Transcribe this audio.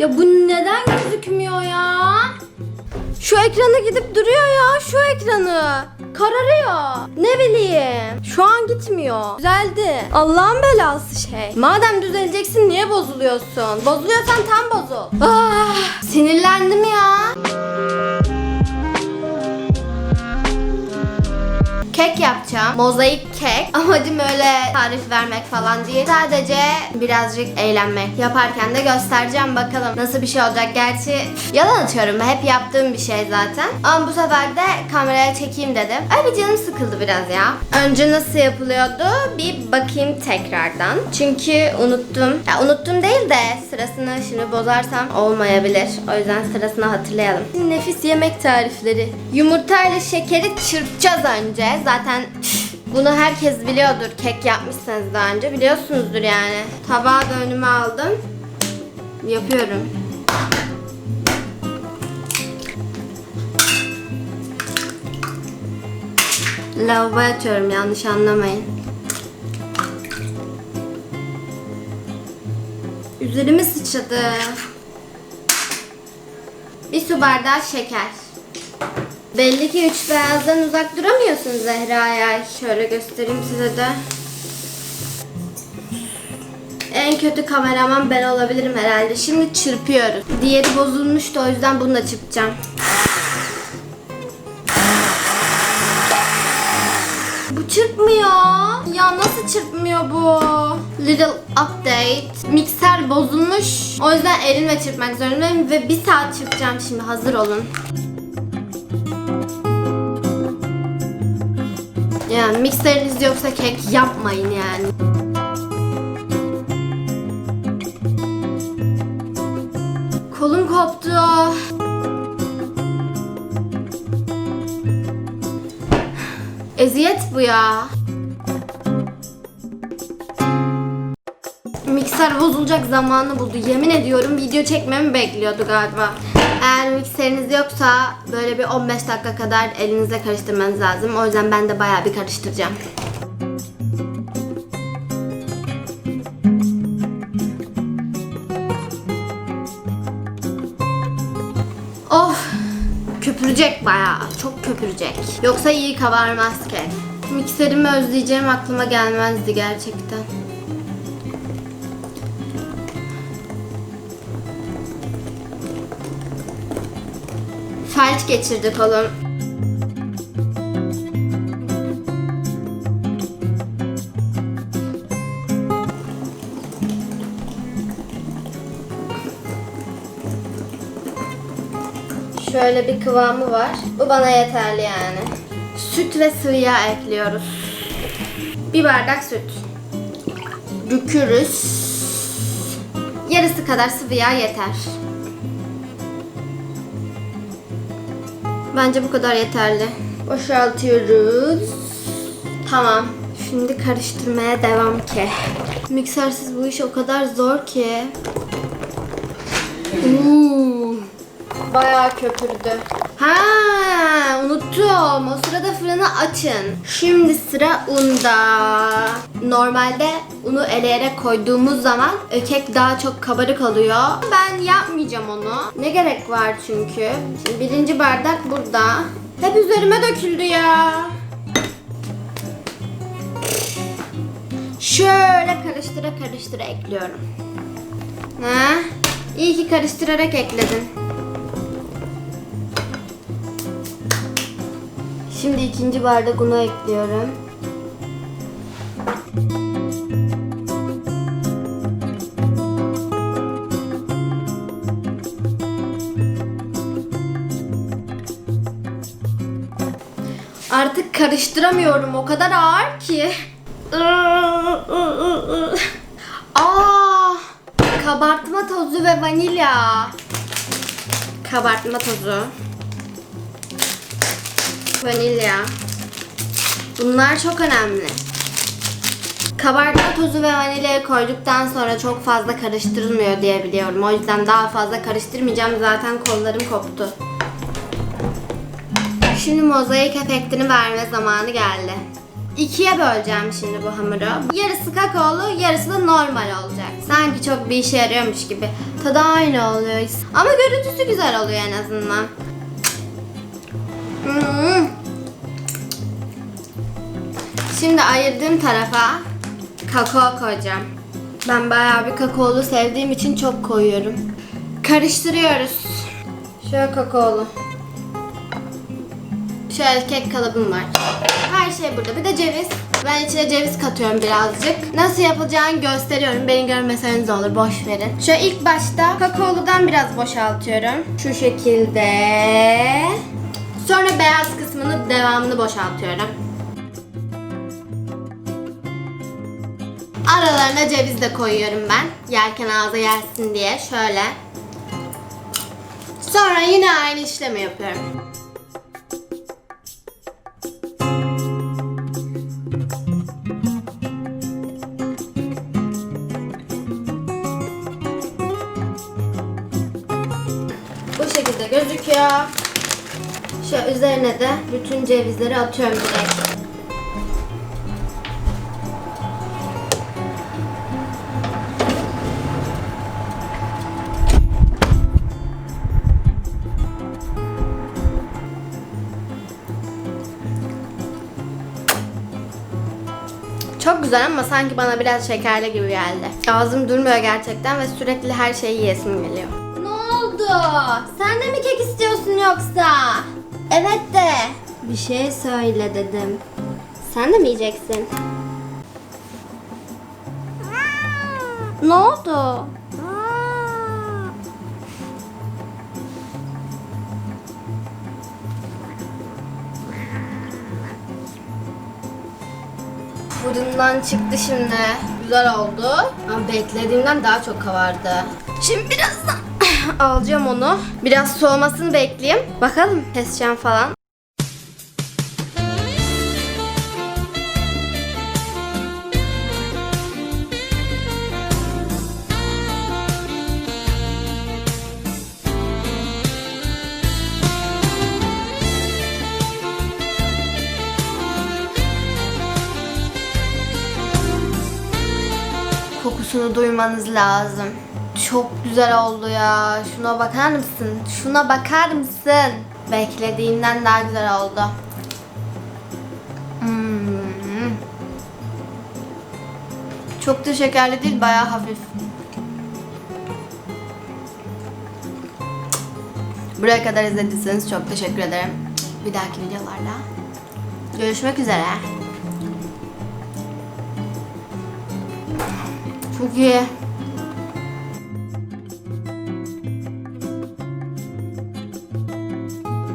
Ya bu neden gözükmüyor ya? Şu ekranı gidip duruyor ya şu ekranı. Kararıyor. Ne bileyim. Şu an gitmiyor. Düzeldi. Allah'ın belası şey. Madem düzeleceksin niye bozuluyorsun? Bozuluyorsan tam bozul. Ah, Mozaik kek. Amacım öyle tarif vermek falan değil. Sadece birazcık eğlenmek. Yaparken de göstereceğim bakalım nasıl bir şey olacak. Gerçi yalan atıyorum. Hep yaptığım bir şey zaten. Ama bu sefer de kameraya çekeyim dedim. Ay bir canım sıkıldı biraz ya. Önce nasıl yapılıyordu? Bir bakayım tekrardan. Çünkü unuttum. Ya unuttum değil de sırasını şimdi bozarsam olmayabilir. O yüzden sırasını hatırlayalım. Nefis yemek tarifleri. Yumurtayla şekeri çırpacağız önce. Zaten bunu herkes biliyordur. Kek yapmışsanız daha önce biliyorsunuzdur yani. Tabağı da önüme aldım. Yapıyorum. Lavaboya atıyorum yanlış anlamayın. Üzerime sıçradı. Bir su bardağı şeker. Belli ki üç beyazdan uzak duramıyorsun Zehra ya. Şöyle göstereyim size de. En kötü kameraman ben olabilirim herhalde. Şimdi çırpıyoruz. Diğeri bozulmuştu o yüzden bunu da çırpacağım. Bu çırpmıyor. Ya nasıl çırpmıyor bu? Little update. Mikser bozulmuş. O yüzden elimle çırpmak zorundayım ve bir saat çırpacağım şimdi. Hazır olun. Yani mikseriniz yoksa kek yapmayın yani. Kolum koptu. Eziyet bu ya. Mikser bozulacak zamanı buldu. Yemin ediyorum video çekmemi bekliyordu galiba. Eğer mikseriniz yoksa böyle bir 15 dakika kadar elinizle karıştırmanız lazım. O yüzden ben de bayağı bir karıştıracağım. Of! Köpürecek bayağı. Çok köpürecek. Yoksa iyi kabarmaz ki. Mikserimi özleyeceğim aklıma gelmezdi gerçekten. Felç geçirdik oğlum. Şöyle bir kıvamı var. Bu bana yeterli yani. Süt ve sıvı yağ ekliyoruz. Bir bardak süt. Dökürüz. Yarısı kadar sıvı yağ yeter. Bence bu kadar yeterli. Boşaltıyoruz. Tamam. Şimdi karıştırmaya devam ki. Miksersiz bu iş o kadar zor ki. Uuu. Bayağı köpürdü. Ha, unuttum. O sırada fırını açın. Şimdi sıra unda. Normalde unu eleyerek koyduğumuz zaman kek daha çok kabarık oluyor. Ben yapmayacağım onu. Ne gerek var çünkü. Şimdi birinci bardak burada. Hep üzerime döküldü ya. Şöyle karıştıra karıştıra ekliyorum. Ha? İyi ki karıştırarak ekledin. Şimdi ikinci bardak unu ekliyorum. Artık karıştıramıyorum. O kadar ağır ki. Aa! Kabartma tozu ve vanilya. Kabartma tozu. Vanilya. Bunlar çok önemli. Kabartma tozu ve vanilyayı koyduktan sonra çok fazla karıştırılmıyor diye biliyorum. O yüzden daha fazla karıştırmayacağım. Zaten kollarım koptu. Şimdi mozaik efektini verme zamanı geldi. İkiye böleceğim şimdi bu hamuru. Yarısı kakaolu, yarısı da normal olacak. Sanki çok bir işe yarıyormuş gibi. Tadı aynı oluyor. Ama görüntüsü güzel oluyor en azından. Şimdi ayırdığım tarafa kakao koyacağım. Ben bayağı bir kakaolu sevdiğim için çok koyuyorum. Karıştırıyoruz. Şöyle kakaolu. Şöyle kek kalıbım var. Her şey burada. Bir de ceviz. Ben içine ceviz katıyorum birazcık. Nasıl yapılacağını gösteriyorum. Beni görmeseniz olur. Boş verin. Şöyle ilk başta kakaoludan biraz boşaltıyorum. Şu şekilde. Sonra beyaz kısmını devamını boşaltıyorum. Aralarına ceviz de koyuyorum ben. Yerken ağza yersin diye. Şöyle. Sonra yine aynı işlemi yapıyorum. Bu şekilde gözüküyor. Şöyle üzerine de bütün cevizleri atıyorum direkt. Çok güzel ama sanki bana biraz şekerli gibi geldi. Ağzım durmuyor gerçekten ve sürekli her şeyi yiyesim geliyor. Ne oldu? Sen de mi kek istiyorsun yoksa? Evet de. Bir şey söyle dedim. Sen de mi yiyeceksin? Ne oldu? Fırından çıktı şimdi. Güzel oldu. Ama beklediğimden daha çok kavardı. Şimdi birazdan alacağım onu. Biraz soğumasını bekleyeyim. Bakalım keseceğim falan. Kokusunu duymanız lazım. Çok güzel oldu ya. Şuna bakar mısın? Şuna bakar mısın? Beklediğimden daha güzel oldu. Hmm. Çok da şekerli değil, bayağı hafif. Buraya kadar izlediyseniz çok teşekkür ederim. Bir dahaki videolarla görüşmek üzere. Çok iyi.